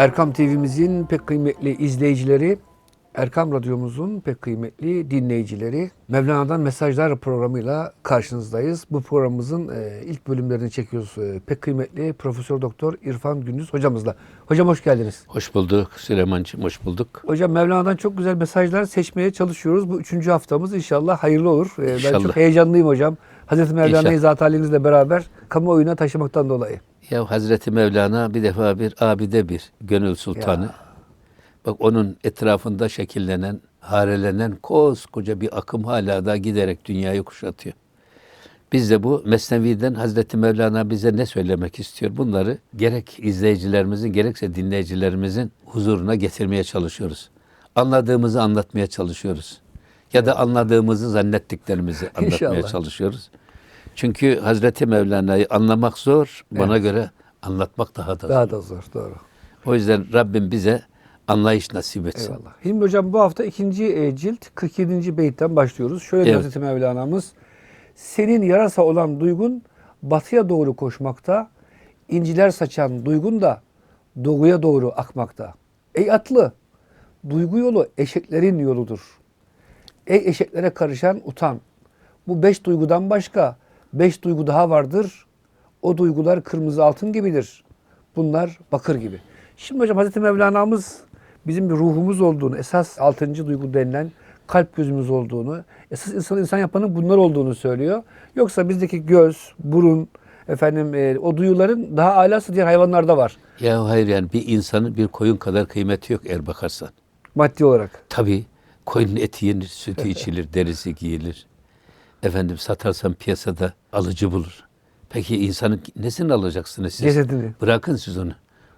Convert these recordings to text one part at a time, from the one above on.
Erkam TV'mizin pek kıymetli izleyicileri, Erkam Radyomuzun pek kıymetli dinleyicileri, Mevlana'dan Mesajlar programıyla karşınızdayız. Bu programımızın e, ilk bölümlerini çekiyoruz. E, pek kıymetli Profesör Doktor İrfan Gündüz hocamızla. Hocam hoş geldiniz. Hoş bulduk Süleyman'cığım, hoş bulduk. Hocam Mevlana'dan çok güzel mesajlar seçmeye çalışıyoruz. Bu üçüncü haftamız inşallah hayırlı olur. E, ben İnşallah. çok heyecanlıyım hocam. Hazreti Mevlana'yı zat halinizle beraber kamuoyuna taşımaktan dolayı. Ya Hazreti Mevlana bir defa bir abide bir gönül sultanı. Ya. Bak onun etrafında şekillenen, harelenen koskoca bir akım hala da giderek dünyayı kuşatıyor. Biz de bu Mesnevi'den Hazreti Mevlana bize ne söylemek istiyor? Bunları gerek izleyicilerimizin gerekse dinleyicilerimizin huzuruna getirmeye çalışıyoruz. Anladığımızı anlatmaya çalışıyoruz. Ya da anladığımızı zannettiklerimizi anlatmaya İnşallah. çalışıyoruz. Çünkü Hazreti Mevlana'yı anlamak zor, bana göre anlatmak daha da zor. Daha da zor, doğru. O yüzden Rabbim bize anlayış nasip etsin. Eyvallah. Hilmi Hocam bu hafta ikinci e, cilt 47. beyitten başlıyoruz. Şöyle Evet. Hazreti Mevlana'mız. Senin yarasa olan duygun batıya doğru koşmakta, inciler saçan duygun da doğuya doğru akmakta. Ey atlı, duygu yolu eşeklerin yoludur. Ey eşeklere karışan utan. Bu beş duygudan başka beş duygu daha vardır. O duygular kırmızı altın gibidir. Bunlar bakır gibi. Şimdi hocam Hazreti Mevlana'mız bizim bir ruhumuz olduğunu, esas altıncı duygu denilen kalp gözümüz olduğunu, esas insan insan yapanın bunlar olduğunu söylüyor. Yoksa bizdeki göz, burun, efendim e, o duyuların daha alası diğer hayvanlarda var Ya hayır yani bir insanın bir koyun kadar kıymeti yok eğer bakarsan. maddi olarak. Tabii koyunun eti yenir, sütü içilir, derisi giyilir. Efendim satarsan piyasada alıcı bulur. Peki insanın nesini alacaksınız siz? Cesedini. Bırakın siz onu.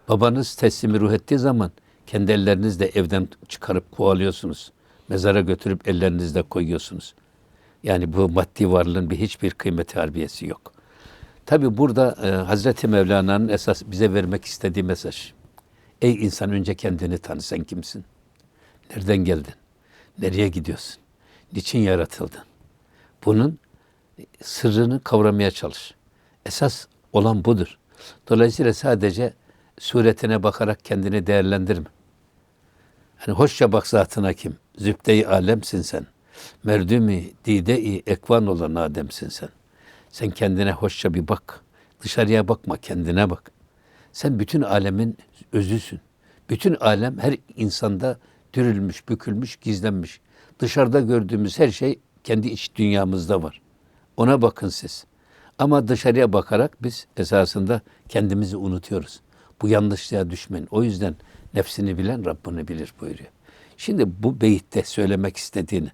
Babanız teslimi ruh ettiği zaman kendi ellerinizle evden çıkarıp kovalıyorsunuz. Mezara götürüp ellerinizle koyuyorsunuz. Yani bu maddi varlığın bir hiçbir kıymeti harbiyesi yok. Tabi burada e, Hazreti Mevlana'nın esas bize vermek istediği mesaj. Ey insan önce kendini tanı sen kimsin? Nereden geldin? Nereye gidiyorsun? Niçin yaratıldın? Bunun sırrını kavramaya çalış. Esas olan budur. Dolayısıyla sadece suretine bakarak kendini değerlendirme. Hani hoşça bak zatına kim? Zübde-i alemsin sen. Merdumi dide-i ekvan olan Adem'sin sen. Sen kendine hoşça bir bak. Dışarıya bakma, kendine bak. Sen bütün alemin özüsün. Bütün alem her insanda dürülmüş, bükülmüş, gizlenmiş. Dışarıda gördüğümüz her şey kendi iç dünyamızda var. Ona bakın siz. Ama dışarıya bakarak biz esasında kendimizi unutuyoruz. Bu yanlışlığa düşmeyin. O yüzden nefsini bilen Rabbini bilir buyuruyor. Şimdi bu beyitte söylemek istediğini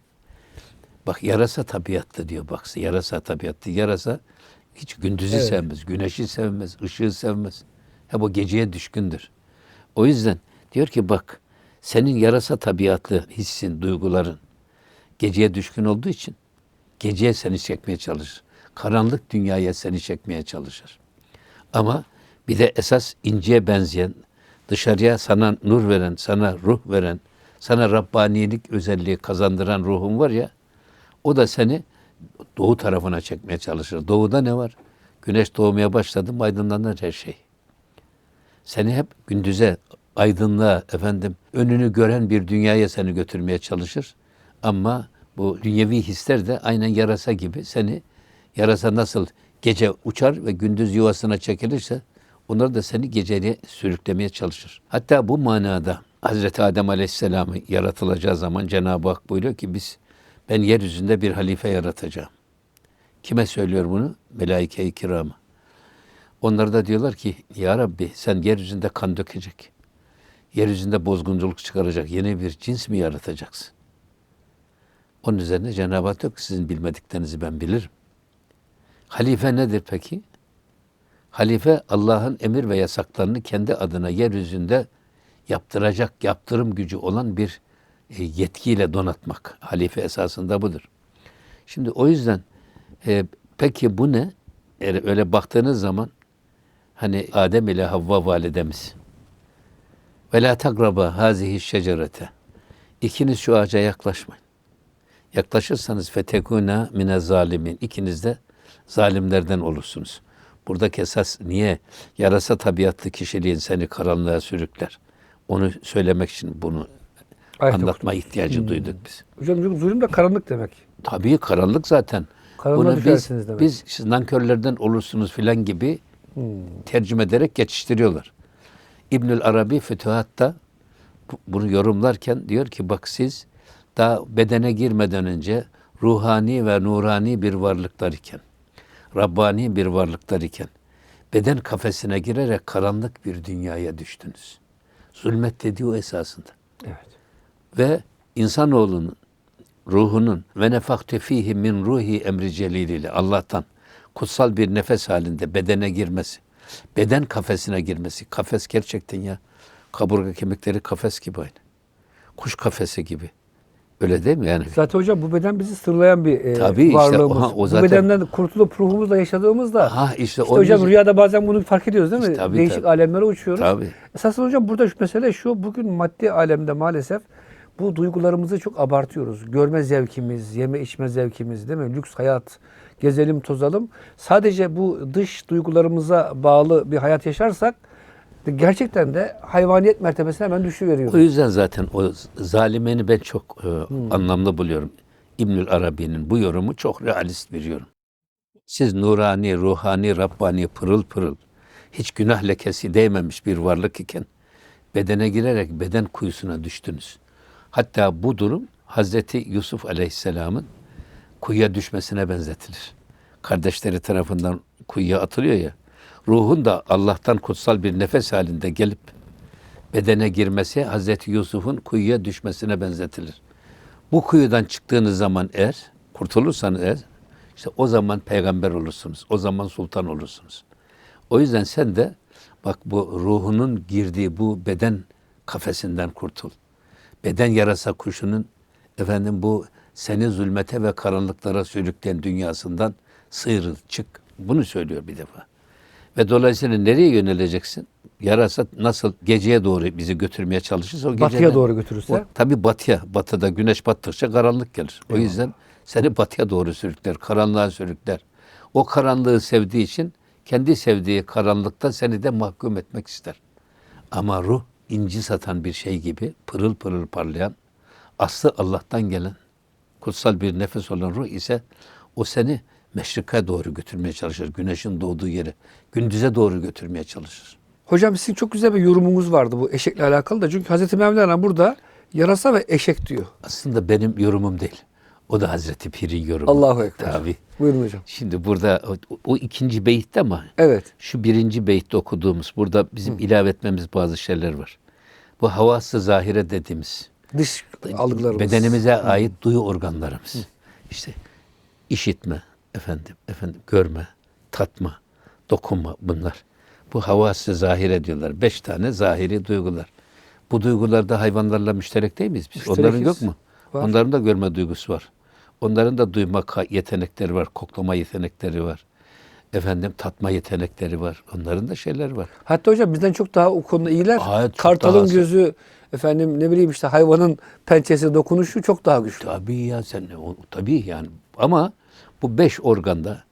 Bak yarasa tabiatlı diyor bak yarasa tabiatlı. Yarasa hiç gündüzü Evet. sevmez, güneşi sevmez, ışığı sevmez. Hep o geceye düşkündür. O yüzden diyor ki bak senin yarasa tabiatlı hissin, duyguların geceye düşkün olduğu için geceye seni çekmeye çalışır. Karanlık dünyaya seni çekmeye çalışır. Ama bir de esas inceye benzeyen, dışarıya sana nur veren, sana ruh veren, sana Rabbanilik özelliği kazandıran ruhun var ya, o da seni doğu tarafına çekmeye çalışır. Doğuda ne var? Güneş doğmaya başladı mı aydınlanır her şey. Seni hep gündüze, aydınlığa, efendim önünü gören bir dünyaya seni götürmeye çalışır. Ama bu dünyevi hisler de aynen yarasa gibi seni, yarasa nasıl gece uçar ve gündüz yuvasına çekilirse, onlar da seni geceye sürüklemeye çalışır. Hatta bu manada Hazreti Adem Aleyhisselam'ı yaratılacağı zaman Cenab-ı Hak buyuruyor ki biz ben yeryüzünde bir halife yaratacağım. Kime söylüyor bunu? Melaike-i kiramı. Onlar da diyorlar ki ya Rabbi sen yeryüzünde kan dökecek. Yeryüzünde bozgunculuk çıkaracak yeni bir cins mi yaratacaksın? Onun üzerine Cenab-ı Hak diyor ki sizin bilmediklerinizi ben bilirim. Halife nedir peki? Halife Allah'ın emir ve yasaklarını kendi adına yeryüzünde yaptıracak yaptırım gücü olan bir e, yetkiyle donatmak. Halife esasında budur. Şimdi o yüzden e, peki bu ne? Eğer öyle baktığınız zaman hani Adem ile Havva validemiz ve la tagraba hazihi şecerete İkiniz şu ağaca yaklaşmayın. Yaklaşırsanız fetekuna mine zalimin. İkiniz de zalimlerden olursunuz. Buradaki esas niye yarasa tabiatlı kişiliğin seni karanlığa sürükler? Onu söylemek için bunu Ayet anlatma okudunuz. ihtiyacı duyduk biz. Hocam çünkü zulüm de karanlık demek. Tabii karanlık zaten. Karanlığa biz, düşersiniz demek. biz siz nankörlerden olursunuz filan gibi tercüme ederek geçiştiriyorlar. İbnül Arabi Fütuhat'ta bu- bunu yorumlarken diyor ki bak siz daha bedene girmeden önce ruhani ve nurani bir varlıklar iken, Rabbani bir varlıklar iken, beden kafesine girerek karanlık bir dünyaya düştünüz. Zulmet dediği o esasında Evet. ve insanoğlunun ruhunun ve nefakte fihi min ruhi emri celiliyle Allah'tan kutsal bir nefes halinde bedene girmesi, beden kafesine girmesi. Kafes gerçekten ya kaburga kemikleri kafes gibi aynı. Kuş kafesi gibi. Öyle değil mi yani? Zaten hocam bu beden bizi sırlayan bir e, Tabii işte, varlığımız. aha, o bu zaten- bedenden kurtulup ruhumuzla yaşadığımızda Ha işte, işte hocam için- rüyada bazen bunu fark ediyoruz değil mi? İşte tabii, Değişik tabii. alemlere uçuyoruz. Tabii. Esasında hocam burada şu mesele şu. Bugün maddi alemde maalesef bu duygularımızı çok abartıyoruz. Görme zevkimiz, yeme içme zevkimiz değil mi? Lüks hayat, gezelim tozalım. Sadece bu dış duygularımıza bağlı bir hayat yaşarsak gerçekten de hayvaniyet mertebesine hemen O düşüveriyoruz. yüzden zaten o zalimeni ben çok e, anlamlı buluyorum. İbnül Arabi'nin bu yorumu çok realist bir yorum. Siz nurani, ruhani, Rabbani, pırıl pırıl, hiç günah lekesi değmemiş bir varlık iken bedene girerek beden kuyusuna düştünüz. Hatta bu durum Hazreti Yusuf Aleyhisselam'ın kuyuya düşmesine benzetilir. Kardeşleri tarafından kuyuya atılıyor ya. Ruhun da Allah'tan kutsal bir nefes halinde gelip bedene girmesi Hazreti Yusuf'un kuyuya düşmesine benzetilir. Bu kuyudan çıktığınız zaman eğer, kurtulursanız eğer, işte o zaman peygamber olursunuz. O zaman sultan olursunuz. O yüzden sen de bak bu ruhunun girdiği bu beden kafesinden kurtul. Beden yarasa kuşunun efendim bu seni zulmete ve karanlıklara sürükleyen dünyasından sıyrıl, çık. Bunu söylüyor bir defa. Ve dolayısıyla nereye yöneleceksin? Yarasa nasıl geceye doğru bizi götürmeye çalışırsa o Batıya geceden- doğru götürürse? Tabii batıya. Batıda güneş battıkça karanlık gelir. O yüzden seni batıya doğru sürükler, karanlığa sürükler. O karanlığı sevdiği için kendi sevdiği karanlıkta seni de mahkum etmek ister. Ama ruh inci satan bir şey gibi pırıl pırıl parlayan, aslı Allah'tan gelen kutsal bir nefes olan ruh ise o seni meşrika doğru götürmeye çalışır. Güneşin doğduğu yere, gündüze doğru götürmeye çalışır. Hocam sizin çok güzel bir yorumunuz vardı bu eşekle alakalı da. Çünkü Hazreti Mevlana burada yarasa ve eşek diyor. Aslında benim yorumum değil. O da Hazreti Pir'in yorumu. Allahu Ekber. Tabii. Buyurun hocam. Şimdi burada o, o ikinci beyitte ama Evet. şu birinci beyitte okuduğumuz burada bizim ilave etmemiz bazı şeyler var. Bu havası zahire dediğimiz Dış algılarımız. bedenimize ait duyu organlarımız. İşte işitme, efendim, efendim görme, tatma, dokunma bunlar. Bu havası zahire diyorlar. Beş tane zahiri duygular. Bu duygularda hayvanlarla müşterek değil miyiz biz? Müşterekiz. Onların yok mu? Var. Onların da görme duygusu var. Onların da duyma yetenekleri var, koklama yetenekleri var. Efendim tatma yetenekleri var. Onların da şeyler var. Hatta hocam bizden çok daha o konuda iyiler. Çok Kartalın daha- gözü, efendim ne bileyim işte hayvanın pençesi, dokunuşu çok daha güçlü. Tabii ya sen o, tabii yani ama bu beş organda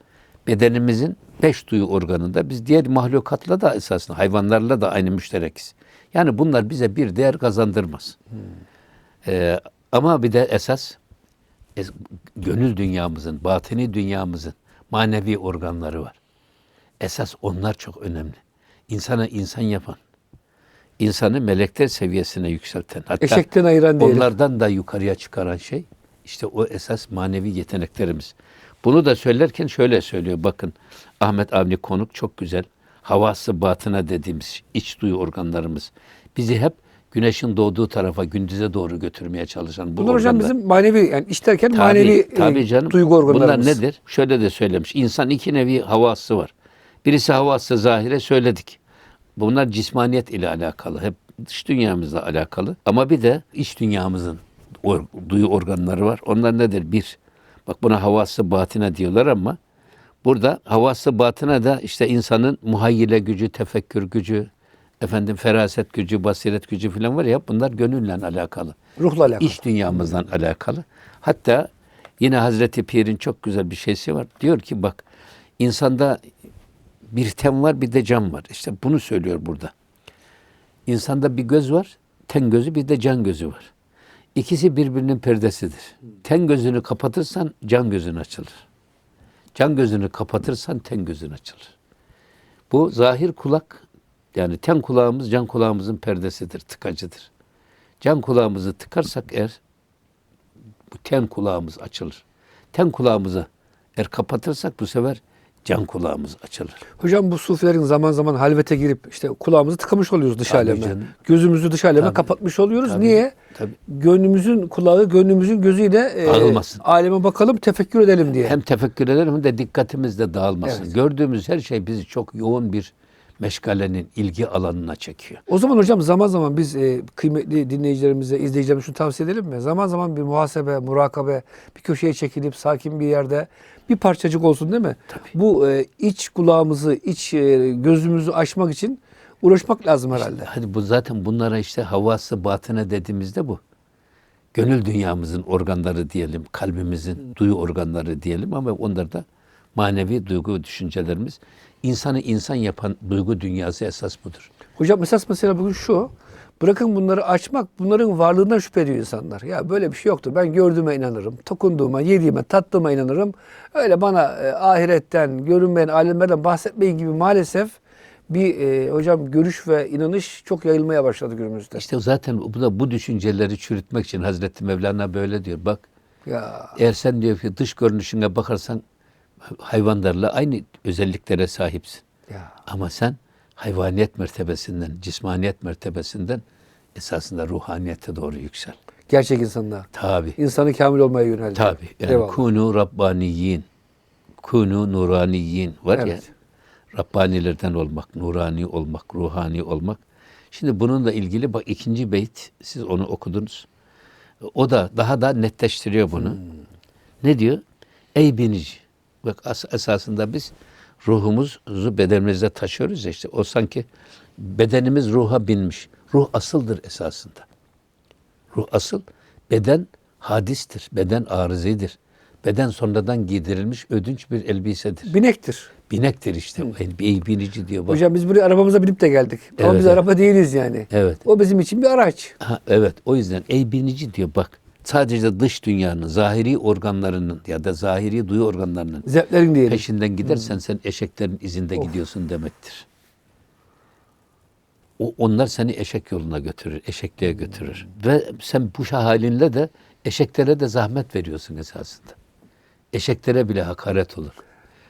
bedenimizin beş duyu organında biz diğer mahlukatla da esasında hayvanlarla da aynı müşterekiz. Yani bunlar bize bir değer kazandırmaz. Ee, ama bir de esas es- gönül dünyamızın, batini dünyamızın manevi organları var. Esas onlar çok önemli. İnsana insan yapan, insanı melekler seviyesine yükselten, hatta Eşekten ayıran diyelim. onlardan da yukarıya çıkaran şey işte o esas manevi yeteneklerimiz. Bunu da söylerken şöyle söylüyor. Bakın Ahmet Avni Konuk çok güzel. Havası batına dediğimiz iç duyu organlarımız. Bizi hep güneşin doğduğu tarafa, gündüze doğru götürmeye çalışan bu Bunlar hocam organlar. bizim manevi yani iş derken Tabii, manevi e, tabii canım. duygu organlarımız. Bunlar nedir? Şöyle de söylemiş. İnsan iki nevi havası var. Birisi havası zahire söyledik. Bunlar cismaniyet ile alakalı. Hep dış dünyamızla alakalı. Ama bir de iç dünyamızın or- duyu organları var. Onlar nedir? Bir, bak buna havası batına diyorlar ama burada havası batına da işte insanın muhayyile gücü, tefekkür gücü, efendim feraset gücü, basiret gücü falan var ya bunlar gönülle alakalı Ruhla alakalı. iç dünyamızdan alakalı. Hatta yine Hazreti Pir'in çok güzel bir şeysi var. Diyor ki bak insanda bir tem var bir de cam var. İşte bunu söylüyor burada. İnsanda bir göz var ten gözü bir de can gözü var. İkisi birbirinin perdesidir. Ten gözünü kapatırsan can gözün açılır. Can gözünü kapatırsan ten gözün açılır. Bu zahir kulak yani ten kulağımız can kulağımızın perdesidir, tıkacıdır. Can kulağımızı tıkarsak eğer bu ten kulağımız açılır. Ten kulağımızı eğer kapatırsak bu sefer can kulağımız açılır. Hocam bu sufilerin zaman zaman halvete girip işte kulağımızı tıkamış oluyoruz dış Tabii aleme. canım. Gözümüzü dış aleme Tabii. kapatmış oluyoruz. Tabii, Niye? tabii. Gönlümüzün kulağı, gönlümüzün gözüyle e, Dağılmasın. aleme bakalım, tefekkür edelim diye. Hem tefekkür edelim hem de dikkatimiz de dağılmasın. Evet. Gördüğümüz her şey bizi çok yoğun bir meşgalenin ilgi alanına çekiyor. O zaman hocam zaman zaman biz e, kıymetli dinleyicilerimize, izleyicilerimize şunu tavsiye edelim mi? Zaman zaman bir muhasebe, murakabe, bir köşeye çekilip sakin bir yerde bir parçacık olsun değil mi? Bu e, iç kulağımızı, iç e, gözümüzü açmak için uğraşmak lazım herhalde. Hadi bu zaten bunlara işte havası batına dediğimizde bu. Gönül dünyamızın organları diyelim, kalbimizin duyu organları diyelim ama onlar da manevi duygu düşüncelerimiz. İnsanı insan yapan duygu dünyası esas budur. Hocam esas mesela bugün şu. Bırakın bunları açmak, bunların varlığından şüphe ediyor insanlar. Ya böyle bir şey yoktur. Ben gördüğüme inanırım. Dokunduğuma, yediğime, tattığıma inanırım. Öyle bana e, ahiretten, görünmeyen alemlerden bahsetmeyin gibi maalesef bir e, hocam görüş ve inanış çok yayılmaya başladı günümüzde. İşte zaten bu da bu düşünceleri çürütmek için Hazreti Mevlana böyle diyor. Bak Ya eğer sen diyor ki dış görünüşüne bakarsan hayvanlarla aynı özelliklere sahipsin. ya Ama sen hayvaniyet mertebesinden, cismaniyet mertebesinden esasında ruhaniyete doğru yüksel. gerçek insanlar. Tabi. İnsanı kamil olmaya yöneldi. Tabi. Yani Eyvallah. kunu rabbaniyin. Kunu nuraniyin. Var ya. Evet. Rabbanilerden olmak, nurani olmak, ruhani olmak. Şimdi bununla ilgili bak ikinci beyt siz onu okudunuz. O da daha da netleştiriyor bunu. Hmm. Ne diyor? Ey binici. Bak as- esasında biz ruhumuzu bedenimizde taşıyoruz ya işte. O sanki bedenimiz ruha binmiş. Ruh asıldır esasında. Ruh asıl, beden hadistir, beden arızidir. Beden sonradan giydirilmiş ödünç bir elbisedir. Binektir. Binektir işte. Ey binici diyor. Bak. Hocam biz buraya arabamıza binip de geldik. Ama Evet, biz evet. araba değiliz yani. Evet. O bizim için bir araç. Ha, evet o yüzden ey binici diyor bak. Sadece dış dünyanın, zahiri organlarının ya da zahiri duyu organlarının Zevklerin diyelim. peşinden gidersen sen eşeklerin izinde gidiyorsun demektir. O, onlar seni eşek yoluna götürür, eşekliğe götürür. Ve sen bu halinle de eşeklere de zahmet veriyorsun esasında. Eşeklere bile hakaret olur.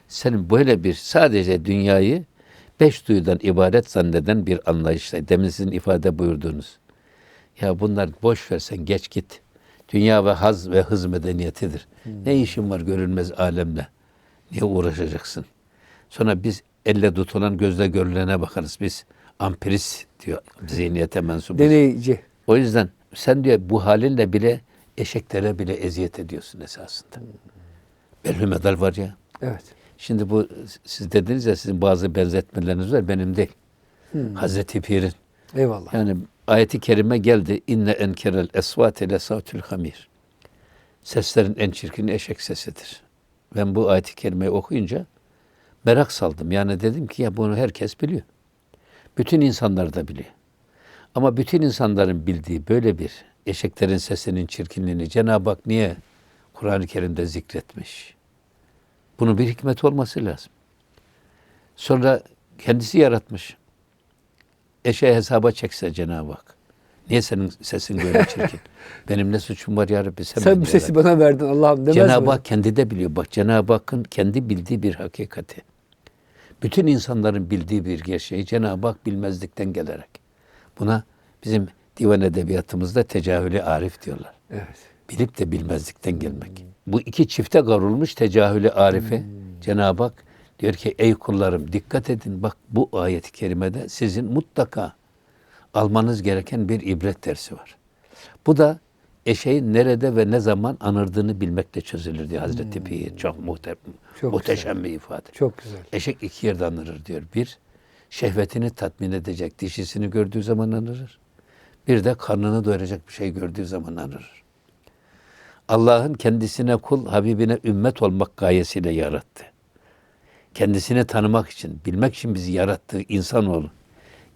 Senin böyle bir sadece dünyayı beş duyudan ibaret zanneden bir anlayışla, demin sizin ifade buyurduğunuz. Ya bunlar boş versen geç git. Dünya ve haz ve hız medeniyetidir. Ne işin var görünmez alemle? Niye uğraşacaksın? Sonra biz elle tutulan gözle görülene bakarız. Biz ampiris diyor zihniyete mensubuz. Deneyici. O yüzden sen diyor bu halinle bile eşeklere bile eziyet ediyorsun esasında. Belli medal var ya. Evet. Şimdi bu siz dediniz ya sizin bazı benzetmeleriniz var benim değil. Hazreti Pir'in. Eyvallah. Yani ayeti kerime geldi. İnne enkerel esvate le savtül hamir. Seslerin en çirkini eşek sesidir. Ben bu ayeti kerimeyi okuyunca merak saldım. Yani dedim ki ya bunu herkes biliyor. Bütün insanlar da biliyor. Ama bütün insanların bildiği böyle bir eşeklerin sesinin çirkinliğini Cenab-ı Hak niye Kur'an-ı Kerim'de zikretmiş? Bunun bir hikmet olması lazım. Sonra kendisi yaratmış. Eşeği hesaba çekse Cenab-ı Hak. Niye senin sesin böyle çirkin? Benim ne suçum var ya Rabbi? Sen, Sen bu sesi bana verdin Allah'ım demez Cenab-ı? Hak kendi de biliyor. Bak Cenab-ı Hakk'ın kendi bildiği bir hakikati. Bütün insanların bildiği bir gerçeği Cenab-ı Hak bilmezlikten gelerek. Buna bizim divan edebiyatımızda tecahülü arif diyorlar. Evet. Bilip de bilmezlikten gelmek. Bu iki çifte kavrulmuş tecahülü arife Cenab-ı Hak diyor ki ey kullarım dikkat edin bak bu ayet-i kerimede sizin mutlaka almanız gereken bir ibret dersi var. Bu da eşeğin nerede ve ne zaman anırdığını bilmekle çözülür diyor Hazreti Pir. Çok, muhte- Çok muhteşem bir ifade. Çok güzel. Eşek iki yerde anırır diyor. Bir, şehvetini tatmin edecek dişisini gördüğü zaman anırır. Bir de karnını doyuracak bir şey gördüğü zaman anırır. Allah'ın kendisine kul, Habibine ümmet olmak gayesiyle yarattı. Kendisini tanımak için, bilmek için bizi yarattığı insanoğlu.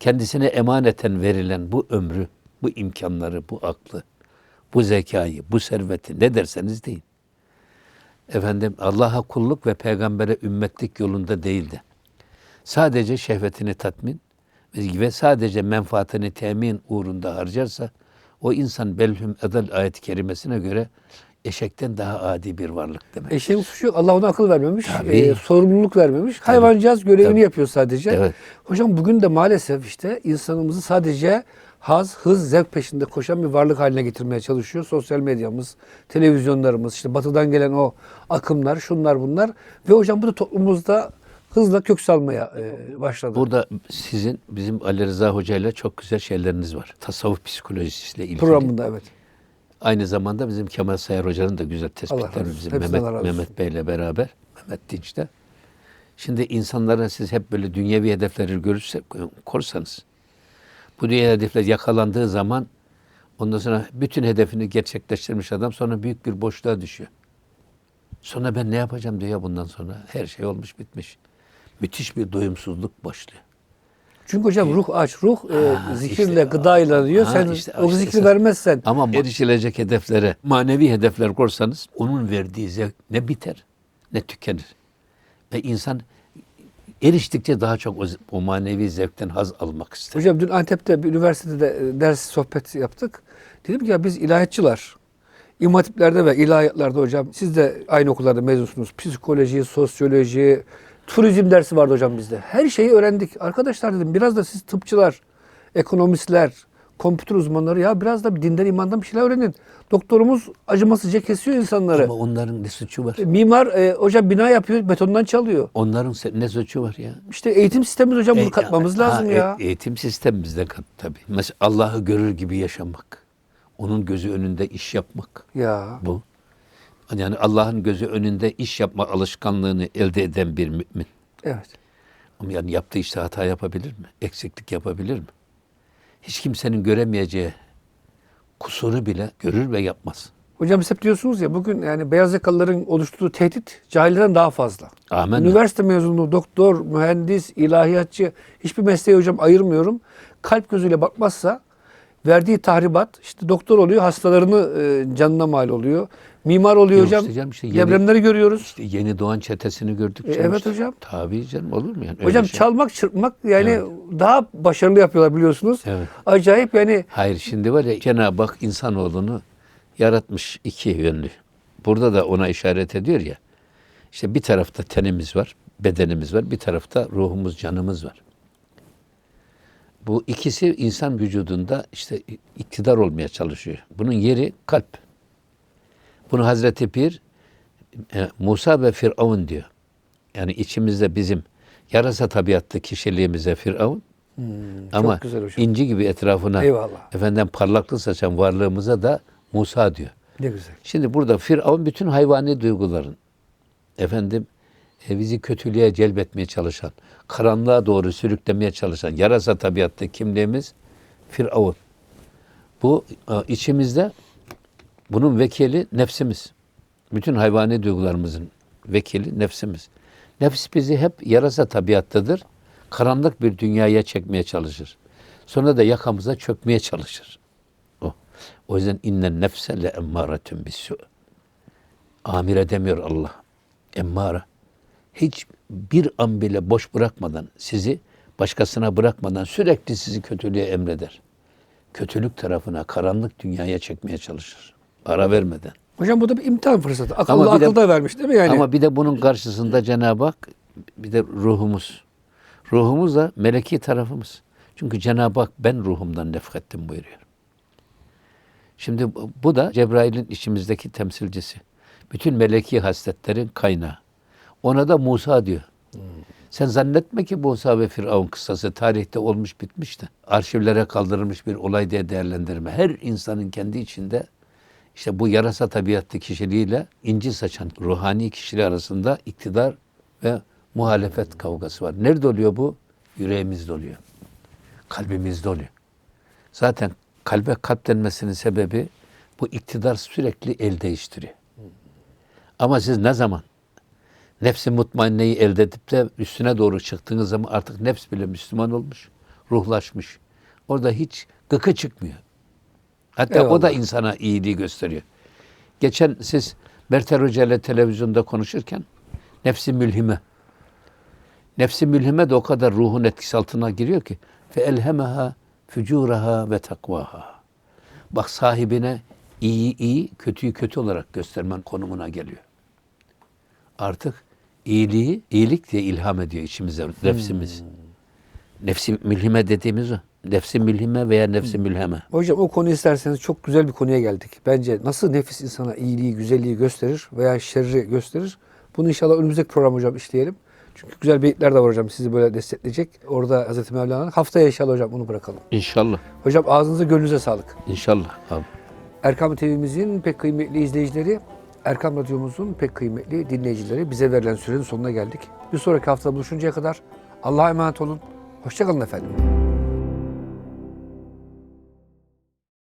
Kendisine emaneten verilen bu ömrü bu imkanları, bu aklı, bu zekayı, bu serveti ne derseniz deyin. Efendim Allah'a kulluk ve peygambere ümmetlik yolunda değildi. Sadece şehvetini tatmin ve sadece menfaatini temin uğrunda harcarsa o insan belhum edel ayet-i kerimesine göre eşekten daha adi bir varlık demek. Eşeğin suçu yok. Allah ona akıl vermemiş. Tabii. e, sorumluluk vermemiş. Hayvancağız görevini Tabii. yapıyor sadece. Evet. Hocam bugün de maalesef işte insanımızı sadece haz, hız, zevk peşinde koşan bir varlık haline getirmeye çalışıyor. Sosyal medyamız, televizyonlarımız, işte batıdan gelen o akımlar, şunlar bunlar. Ve hocam bu da toplumumuzda hızla kök salmaya e, başladı. Burada sizin bizim Ali Rıza Hoca ile çok güzel şeyleriniz var. Tasavvuf psikolojisiyle ilgili. programında evet. Aynı zamanda bizim Kemal Sayar Hoca'nın da güzel Allah razı tespitleri olsun. bizim Hepsinden Mehmet. Mehmet Bey'le beraber, Mehmet Dinç'te. Şimdi insanlara siz hep böyle dünyevi hedefleri görürse, korsanız, bu dünya hedefler yakalandığı zaman ondan sonra bütün hedefini gerçekleştirmiş adam sonra büyük bir boşluğa düşüyor. Sonra ben ne yapacağım diyor bundan sonra. Her şey olmuş bitmiş. Müthiş bir doyumsuzluk başlıyor. Çünkü hocam ruh aç, ruh e, Ha, zikirle, işte, gıdayla diyor. ha, Sen işte, o işte zikri vermezsen Ama erişilecek hedeflere, manevi hedefler korsanız onun verdiği zevk ne biter ne tükenir. Ve insan eriştikçe daha çok o, o manevi zevkten haz almak ister. Hocam dün Antep'te bir üniversitede e, ders sohbet yaptık. Dedim ki ya biz ilahiyatçılar, İmam Hatipler'de ve ilahiyatlarda hocam siz de aynı okullarda mezunsunuz. Psikoloji, sosyoloji, turizm dersi vardı hocam bizde. Her şeyi öğrendik. Arkadaşlar dedim biraz da siz tıpçılar, ekonomistler, kompütür uzmanları ya biraz da bir dinden imandan bir şeyler öğrenin. Doktorumuz acımasızca kesiyor insanları. Ama onların ne suçu var? Mimar e, hocam bina yapıyor, betondan çalıyor. Onların ne suçu var ya? İşte eğitim sistemimiz hocam bunu E, katmamız ha, lazım e- ya. eğitim sistemimizde kat tabii. Mesela Allah'ı görür gibi yaşamak. Onun gözü önünde iş yapmak. Ya. Bu. Yani Allah'ın gözü önünde iş yapma alışkanlığını elde eden bir mümin. Evet. Ama yani yaptığı işte hata yapabilir mi? Eksiklik yapabilir mi? Hiç kimsenin göremeyeceği kusuru bile görür ve yapmaz. Hocam siz hep diyorsunuz ya bugün yani beyaz yakalıların oluşturduğu tehdit cahillerden daha fazla. Amenna. Üniversite mezunu, doktor, mühendis, ilahiyatçı hiçbir mesleği hocam ayırmıyorum. Kalp gözüyle bakmazsa verdiği tahribat işte doktor oluyor hastalarını e, canına mal oluyor. Mimar oluyor Yok hocam. işte canım işte yeni- Depremleri görüyoruz. İşte yeni doğan çetesini gördük. E, evet işte. hocam. Tabii canım olur mu yani? Öyle hocam şey. çalmak, çırpmak yani daha başarılı yapıyorlar biliyorsunuz. Evet. Acayip yani Hayır şimdi var ya Cenab-ı Hak insanoğlunu yaratmış iki yönlü. Burada da ona işaret ediyor ya. İşte bir tarafta tenimiz var, bedenimiz var. Bir tarafta ruhumuz, canımız var. Bu ikisi insan vücudunda işte iktidar olmaya çalışıyor. Bunun yeri kalp. Bunu Hazreti Pir e, Musa ve Firavun diyor. Yani içimizde bizim yarasa tabiatlı kişiliğimize Firavun ama Hmm, güzel hocam. inci gibi etrafına Eyvallah. efendim parlaklık saçan varlığımıza da Musa diyor. ne güzel. Şimdi burada Firavun bütün hayvani duyguların efendim e, bizi kötülüğe celbetmeye çalışan, karanlığa doğru sürüklemeye çalışan yarasa tabiatta kimliğimiz Firavun. Bu e, içimizde bunun vekili nefsimiz. Bütün hayvani duygularımızın vekili nefsimiz. Nefs bizi hep yarasa tabiattadır. Karanlık bir dünyaya çekmeye çalışır. Sonra da yakamıza çökmeye çalışır. O. O yüzden innen nefse le emmâretun bissu. Amir edemiyor Allah. Emmara. Hiç bir an bile boş bırakmadan sizi başkasına bırakmadan sürekli sizi kötülüğe emreder. Kötülük tarafına, karanlık dünyaya çekmeye çalışır. Ara vermeden. Hocam bu da bir imtihan fırsatı. Akıllı Ama bir de- vermiş değil mi yani? Ama bir de bunun karşısında Cenab-ı Hak bir de ruhumuz. Ruhumuz da meleki tarafımız. Çünkü Cenab-ı Hak ben ruhumdan nefrettim buyuruyor. Şimdi bu- da Cebrail'in içimizdeki temsilcisi. Bütün meleki hasletlerin kaynağı. Ona da Musa diyor. Sen zannetme ki Musa ve Firavun kıssası tarihte olmuş bitmiş de arşivlere kaldırılmış bir olay diye değerlendirme. Her insanın kendi içinde işte bu yarasa tabiatlı kişiliğiyle inci saçan ruhani kişiliği arasında iktidar ve muhalefet kavgası var. Nerede oluyor bu? Yüreğimizde oluyor. Kalbimizde oluyor. Zaten kalbe kalp denmesinin sebebi bu iktidar sürekli el değiştiriyor. Ama siz ne zaman nefsi mutmainneyi elde edip de üstüne doğru çıktığınız zaman artık nefs bile Müslüman olmuş, ruhlaşmış. Orada hiç gıkı çıkmıyor. Hatta o Eyvallah. da insana iyiliği gösteriyor. Geçen siz Berter Hoca ile televizyonda konuşurken nefsi mülhime. Nefsi mülhime de o kadar ruhun etkisi altına giriyor ki fe elhemeha fücuraha ve takvaha. Bak sahibine iyi iyi, kötüyü kötü olarak göstermen konumuna geliyor. Artık iyiliği iyilik diye ilham ediyor içimize nefsimiz. Nefsi mülhime dediğimiz o. Nefsi mülhime veya nefsi mülheme. Hocam o konu isterseniz çok güzel bir konuya geldik. Bence nasıl nefis insana iyiliği, güzelliği gösterir veya şerri gösterir. Bunu inşallah önümüzdeki program hocam işleyelim. Çünkü güzel beyitler de var hocam sizi böyle destekleyecek. Orada Hazreti Mevlana'nın. Haftaya inşallah hocam bunu bırakalım. İnşallah. Hocam ağzınıza gönlünüze sağlık. İnşallah abi. Erkam TV'mizin pek kıymetli izleyicileri, Erkam Radyomuzun pek kıymetli dinleyicileri bize verilen sürenin sonuna geldik. Bir sonraki hafta buluşuncaya kadar Allah'a emanet olun. Hoşçakalın efendim.